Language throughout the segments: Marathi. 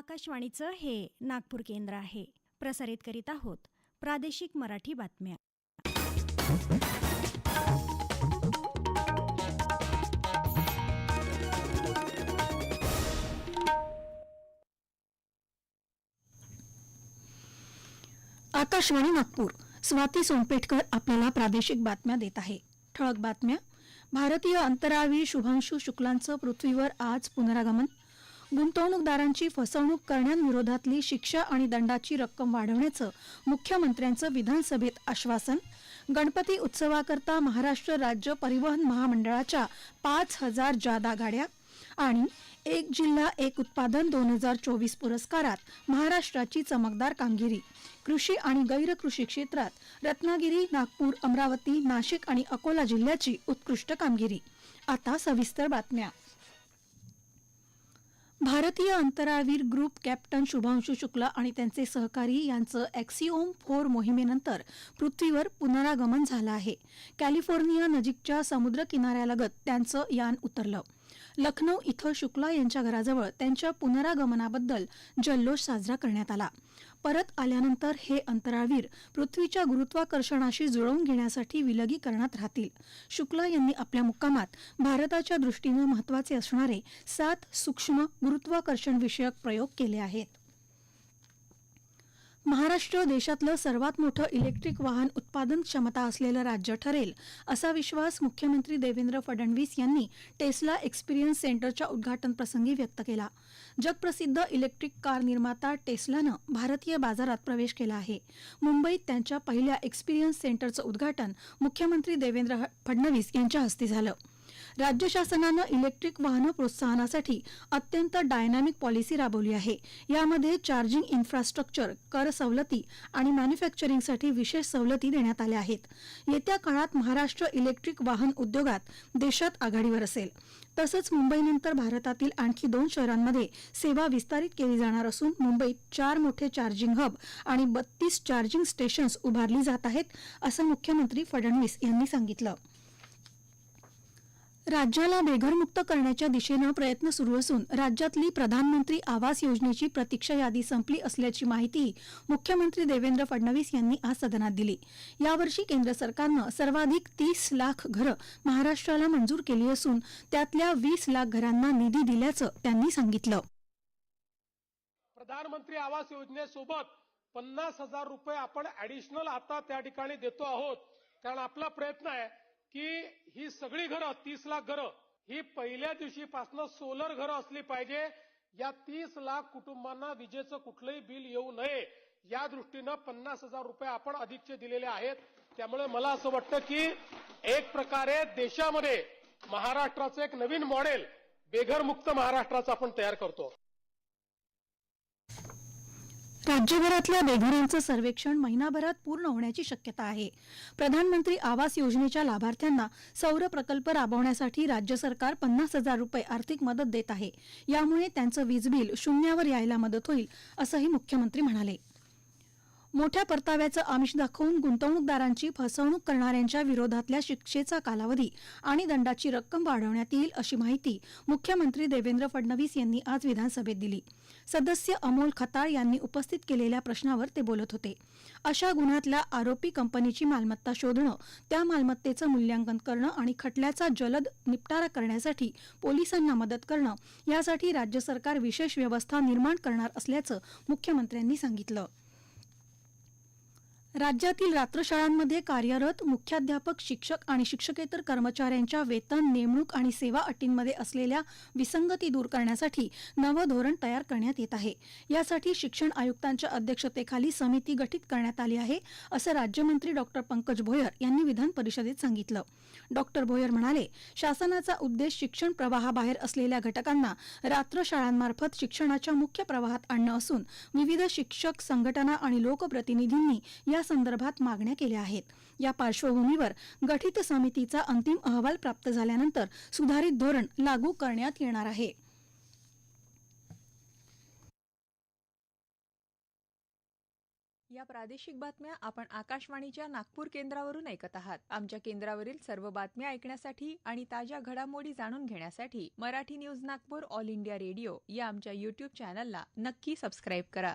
आकाशवाणीचं हे नागपूर केंद्र आहे. प्रसारित करीत आहोत प्रादेशिक मराठी बातम्या. आकाशवाणी नागपूर स्वाती सोनपेठकर आपल्याला प्रादेशिक बातम्या देत आहे. ठळक बातम्या. भारतीय अंतराळवीर शुभांशू शुक्लांचं पृथ्वीवर आज पुनरागमन. गुंतवणूकदारांची फसवणूक करण्याविरोधातली शिक्षा आणि दंडाची रक्कम वाढवण्याचं मुख्यमंत्र्यांचं विधानसभेत आश्वासन. गणपती उत्सवाकरता महाराष्ट्र राज्य परिवहन महामंडळाच्या पाच हजार जादा गाड्या आणि एक जिल्हा एक उत्पादन दोन हजार चोवीस पुरस्कारात महाराष्ट्राची चमकदार कामगिरी. कृषी आणि गैरकृषी क्षेत्रात रत्नागिरी नागपूर अमरावती नाशिक आणि अकोला जिल्ह्याची उत्कृष्ट कामगिरी. आता सविस्तर बातम्या. भारतीय अंतराळवीर ग्रुप कॅप्टन शुभांशू शुक्ला आणि त्यांचे सहकारी यांचं एक्सिओम फोर मोहिमेनंतर पृथ्वीवर पुनरागमन झालं आहे. कॅलिफोर्निया नजीकच्या समुद्र किनाऱ्यालगत त्यांचं यान उतरलं. लखनौ इथं शुक्ला यांच्या घराजवळ त्यांच्या पुनरागमनाबद्दल जल्लोष साजरा करण्यात आला. परत आल्यानंतर हे अंतराळवीर पृथ्वीच्या गुरुत्वाकर्षणाशी जुळवून घेण्यासाठी विलगीकरणात राहतील. शुक्ला यांनी आपल्या मुक्कामात भारताच्या दृष्टीनं महत्त्वाचे असणारे सात सूक्ष्म गुरुत्वाकर्षण विषयक प्रयोग केले आहेत. महाराष्ट्र देशातलं सर्वात मोठं इलेक्ट्रिक वाहन उत्पादन क्षमता असलेलं राज्य ठरेल असा विश्वास मुख्यमंत्री देवेंद्र फडणवीस यांनी टेस्ला एक्सपिरियन्स सेंटरच्या उद्घाटन प्रसंगी व्यक्त केला. जगप्रसिद्ध इलेक्ट्रिक कार निर्माता टेस्लानं भारतीय बाजारात प्रवेश केला आहे. मुंबईत त्यांच्या पहिल्या एक्सपिरियन्स सेंटरचं उद्घाटन मुख्यमंत्री देवेंद्र फडणवीस यांच्या हस्ते झालं. राज्य शासनानं इलेक्ट्रिक वाहनं प्रोत्साहनासाठी अत्यंत डायनॅमिक पॉलिसी राबवली आहे. यामध्ये चार्जिंग इन्फ्रास्ट्रक्चर कर सवलती आणि मॅन्युफॅक्चरिंगसाठी विशेष सवलती देण्यात आल्या आहेत. येत्या काळात महाराष्ट्र इलेक्ट्रिक वाहन उद्योगात देशात आघाडीवर असेल. तसंच मुंबईनंतर भारतातील आणखी दोन शहरांमध्ये सेवा विस्तारित केली जाणार असून मुंबईत चार मोठे चार्जिंग हब आणि बत्तीस चार्जिंग स्टेशन्स उभारली जात आहेत असं मुख्यमंत्री फडणवीस यांनी सांगितलं. राज्याला बेघरमुक्त करण्याच्या दिशेनं प्रयत्न सुरू असून राज्यातली प्रधानमंत्री आवास योजनेची प्रतीक्षा यादी संपली असल्याची माहिती मुख्यमंत्री देवेंद्र फडणवीस यांनी आज सदनात दिली. यावर्षी केंद्र सरकारनं सर्वाधिक तीस लाख घरं महाराष्ट्राला मंजूर केली असून त्यातल्या वीस लाख घरांना निधी दिल्याचं त्यांनी सांगितलं. प्रधानमंत्री आवास योजनेसोबत पन्नास हजार रुपये आपण ऍडिशनल आता त्या ठिकाणी देतो आहोत. कारण आपला प्रयत्न आहे की ही सगळी घरं तीस लाख घरं ही पहिल्या दिवशीपासून सोलर घरं असली पाहिजे. या तीस लाख कुटुंबांना विजेचं कुठलंही बिल येऊ नये. या दृष्टीनं पन्नास हजार रुपये आपण अधिकचे दिलेले आहेत. त्यामुळे मला असं वाटतं की एक प्रकारे देशामध्ये महाराष्ट्राचं एक नवीन मॉडेल बेघरमुक्त महाराष्ट्राचं आपण तयार करतो. राज्यभरातल्या बेघरांचं सर्वेक्षण महिनाभरात पूर्ण होण्याची शक्यता आहे. प्रधानमंत्री आवास योजनेच्या लाभार्थ्यांना सौर प्रकल्प राबवण्यासाठी राज्य सरकार पन्नास हजार रुपये आर्थिक मदत देत आहे. यामुळे त्यांचं वीज बिल शून्यावर यायला मदत होईल असंही मुख्यमंत्री म्हणाले. मोठ्या परताव्याचं आमिष दाखवून गुंतवणूकदारांची फसवणूक करणाऱ्यांच्या विरोधातल्या शिक्षेचा कालावधी आणि दंडाची रक्कम वाढवण्यात येईल अशी माहिती मुख्यमंत्री देवेंद्र फडणवीस यांनी आज विधानसभेत दिली. सदस्य अमोल खताळ यांनी उपस्थित केलेल्या प्रश्नावर ते बोलत होते. अशा गुन्ह्यातल्या आरोपी कंपनीची मालमत्ता शोधणं त्या मालमत्तेचं मूल्यांकन करणं आणि खटल्याचा जलद निपटारा करण्यासाठी पोलिसांना मदत करणं यासाठी राज्य सरकार विशेष व्यवस्था निर्माण करणार असल्याचं मुख्यमंत्र्यांनी सांगितलं. राज्यातील रात्रशाळांमध्ये कार्यरत मुख्याध्यापक शिक्षक आणि शिक्षकेतर कर्मचाऱ्यांच्या वेतन नेमणूक आणि सेवा अटींमध्ये असलेल्या विसंगती दूर करण्यासाठी नवं धोरण तयार करण्यात येत आहे. यासाठी शिक्षण आयुक्तांच्या अध्यक्षतेखाली समिती गठीत करण्यात आली आहे असं राज्यमंत्री डॉक्टर पंकज भोयर यांनी विधान परिषदेत सांगितलं. डॉक्टर भोयर म्हणाले शासनाचा उद्देश शिक्षण प्रवाहाबाहेर असलेल्या घटकांना रात्रशाळांमार्फत शिक्षणाच्या मुख्य प्रवाहात आणणं असून विविध शिक्षक संघटना आणि लोकप्रतिनिधींनी या यासंदर्भात मागण्या केल्या आहेत. या पार्श्वभूमीवर गठीत समितीचा अंतिम अहवाल प्राप्त झाल्यानंतर सुधारित धोरण लागू करण्यात येणार आहे. या प्रादेशिक बातम्या आपण आकाशवाणीच्या नागपूर केंद्रावरून ऐकत आहात. आमच्या केंद्रावरील सर्व बातम्या ऐकण्यासाठी आणि ताज्या घडामोडी जाणून घेण्यासाठी Marathi news Nagpur all India radio या आमच्या युट्यूब चॅनलला नक्की सबस्क्राईब करा.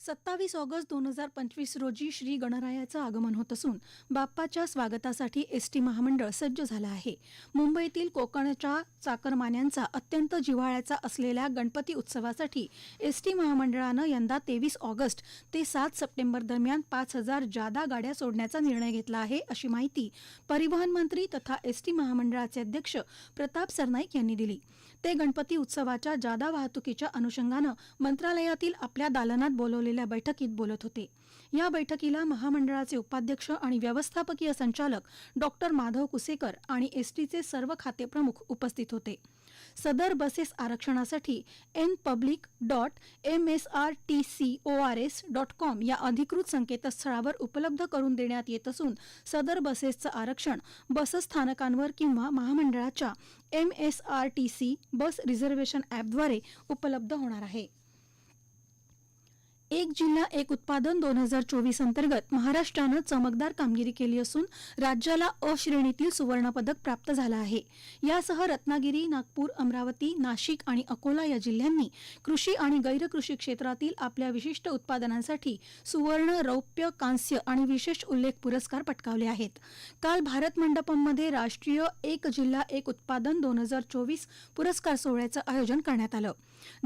सत्तावीस ऑगस्ट दोन हजार पंचवीस रोजी श्री गणरायाचं आगमन होत असून बाप्पाच्या स्वागतासाठी एस टी महामंडळ सज्ज झालं आहे. मुंबईतील कोकणच्या चाकरमान्यांचा अत्यंत जिव्हाळ्याचा असलेल्या गणपती उत्सवासाठी एस टी महामंडळानं यंदा तेवीस ऑगस्ट ते सात सप्टेंबर दरम्यान पाच हजार जादा गाड्या सोडण्याचा निर्णय घेतला आहे अशी माहिती परिवहन मंत्री तथा एस टी महामंडळाचे अध्यक्ष प्रताप सरनाईक यांनी दिली. ते गणपती उत्सवाच्या जादा वाहतुकीच्या अनुषंगानं मंत्रालयातील आपल्या दालनात बोलवले झालेल्या बैठकीत बोलत होते. या बैठकीला महामंडळाचे उपाध्यक्ष आणि व्यवस्थापकीय संचालक डॉक्टर माधव कुसेकर आणि एसटीचे सर्व खातेप्रमुख उपस्थित होते. सदर बसेस आरक्षणासाठी N public dot M S R T C O R S dot com या अधिकृत संकेतस्थळावर उपलब्ध करून देण्यात येत असून सदर बसेसचं आरक्षण बसस्थानकांवर किंवा महामंडळाच्या M S R T C bus reservation ॲपद्वारे उपलब्ध होणार आहे. एक जिल्हा एक उत्पादन दोन हजार चोवीस अंतर्गत महाराष्ट्रानं चमकदार कामगिरी केली असून राज्याला अ श्रेणीतील सुवर्णपदक प्राप्त झालं आहे. यासह रत्नागिरी नागपूर अमरावती नाशिक आणि अकोला या जिल्ह्यांनी कृषी आणि गैरकृषी क्षेत्रातील आपल्या विशिष्ट उत्पादनांसाठी सुवर्ण रौप्य कांस्य आणि विशेष उल्लेख पुरस्कार पटकावले आहेत. काल भारत मंडपममध्ये राष्ट्रीय एक जिल्हा एक उत्पादन दोन हजार चोवीस पुरस्कार सोहळ्याचं आयोजन करण्यात आलं.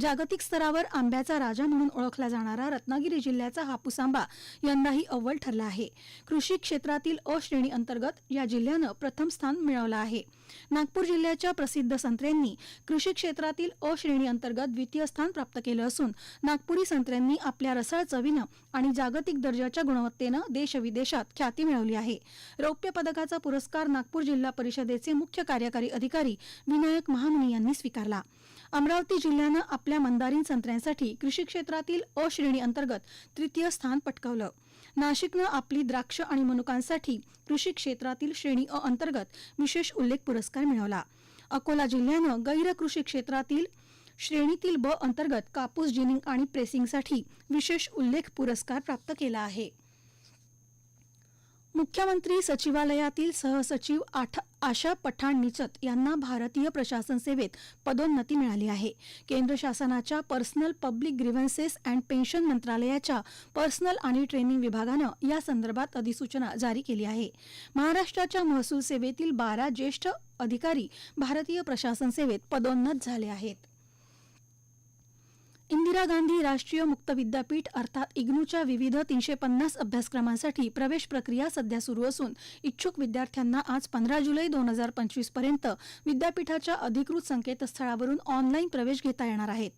जागतिक स्तरावर आंब्याचा राजा म्हणून ओळखला जाणारा रत्नागिरी जिल्ह्याचा हापूस आंबा यंदाही अव्वल ठरला आहे. कृषी क्षेत्रातील अ श्रेणी अंतर्गत या जिल्ह्यानं प्रथम स्थान मिळवलं आहे. नागपूर जिल्ह्याच्या प्रसिद्ध संत्र्यांनी कृषी क्षेत्रातील अ श्रेणी अंतर्गत द्वितीय स्थान प्राप्त केलं असून नागपुरी संत्र्यांनी आपल्या रसाळ चवीनं आणि जागतिक दर्जाच्या गुणवत्तेनं देशविदेशात ख्याती मिळवली आहे. रौप्य पदकाचा पुरस्कार नागपूर जिल्हा परिषदेचे मुख्य कार्यकारी अधिकारी विनायक महामुनी यांनी स्वीकारला. अमरावती जिल्ह्यानं आपल्या मंदारीन संत्र्यांसाठी कृषी क्षेत्रातील अ श्रेणी अंतर्गत तृतीय स्थान पटकावलं. नाशिकनं आपली द्राक्ष आणि मनुकांसाठी कृषी क्षेत्रातील श्रेणी अ अंतर्गत विशेष उल्लेख पुरस्कार मिळवला. अकोला जिल्ह्यानं गैर कृषी क्षेत्रातील श्रेणीतील ब अंतर्गत कापूस जिनिंग आणि प्रेसिंगसाठी विशेष उल्लेख पुरस्कार प्राप्त केला आहे. मुख्यमंत्री सचिवालयातील सहसचिव आठ आशा पठाण निचत यांना भारतीय प्रशासन सेवेत पदोन्नती मिळाली आहे. केंद्र शासनाच्या personal public grievances and pension मंत्रालयाच्या पर्सनल आणि ट्रेनिंग विभागानं या संदर्भात अधिसूचना जारी केली आहे. महाराष्ट्राच्या महसूल सेवेतील बारा ज्येष्ठ अधिकारी भारतीय प्रशासन सेवेत पदोन्नत झाले आहेत. इंदिरा गांधी राष्ट्रीय मुक्त विद्यापीठ अर्थात इग्नूच्या विविध तीनशे पन्नास अभ्यासक्रमांसाठी प्रवेश प्रक्रिया सध्या सुरू असून इच्छुक विद्यार्थ्यांना आज पंधरा जुलै दोन हजार पंचवीसपर्यंत विद्यापीठाच्या अधिकृत संकेतस्थळावरून ऑनलाईन प्रवेश घेता येणार आहेत.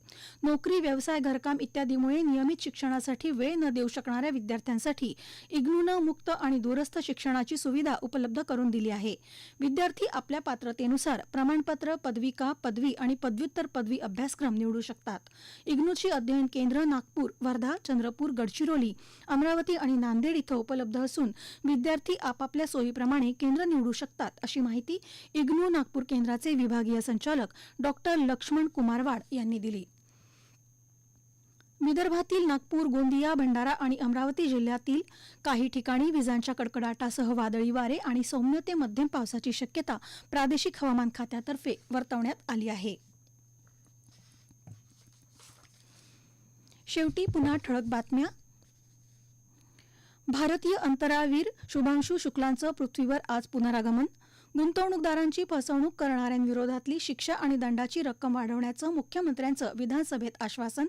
नोकरी व्यवसाय घरकाम इत्यादीमुळे नियमित शिक्षणासाठी वेळ न देऊ शकणाऱ्या विद्यार्थ्यांसाठी इग्नूनं मुक्त आणि दूरस्थ शिक्षणाची सुविधा उपलब्ध करून दिली आहे. विद्यार्थी आपल्या पात्रतेनुसार प्रमाणपत्र पदविका पदवी आणि पदव्युत्तर पदवी अभ्यासक्रम निवडू शकतात. इग्नूची अध्ययन केंद्र नागपूर वर्धा चंद्रपूर गडचिरोली अमरावती आणि नांदेड इथं उपलब्ध असून विद्यार्थी आपापल्या सोयीप्रमाणे केंद्र निवडू शकतात अशी माहिती इग्नू नागपूर केंद्राचे विभागीय संचालक डॉक्टर लक्ष्मण कुमारवाड यांनी दिली. विदर्भातील नागपूर गोंदिया भंडारा आणि अमरावती जिल्ह्यातील काही ठिकाणी विजांच्या कडकडाटासह वादळी वारे आणि सौम्य ते मध्यम पावसाची शक्यता प्रादेशिक हवामान खात्यातर्फे वर्तवण्यात आली आहे. शेवटी पुन्हा ठळक बातम्या. भारतीय अंतराळवीर शुभांशू शुक्लांचं पृथ्वीवर आज पुनरागमन. गुंतवणूकदारांची फसवणूक करणाऱ्यांविरोधातली शिक्षा आणि दंडाची रक्कम वाढवण्याचं मुख्यमंत्र्यांचं विधानसभेत आश्वासन.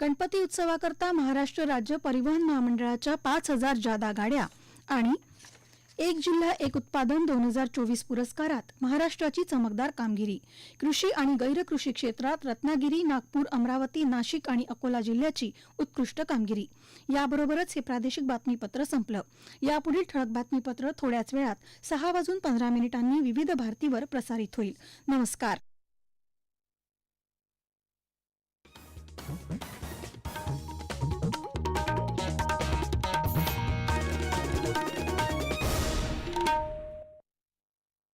गणपती उत्सवाकरता महाराष्ट्र राज्य परिवहन महामंडळाच्या पाच हजार जादा गाड्या आणि एक जिल्हा एक उत्पादन दोन हजार चोवीस पुरस्कारात महाराष्ट्राची चमकदार कामगिरी. कृषी आणि गैरकृषी क्षेत्रात रत्नागिरी नागपूर अमरावती नाशिक आणि अकोला जिल्ह्याची उत्कृष्ट कामगिरी. याबरोबरच हे प्रादेशिक बातमीपत्र संपलं. यापुढील ठळक बातमीपत्र थोड्याच वेळात सहा वाजून पंधरा मिनिटांनी विविध भारतीवर प्रसारित होईल. नमस्कार.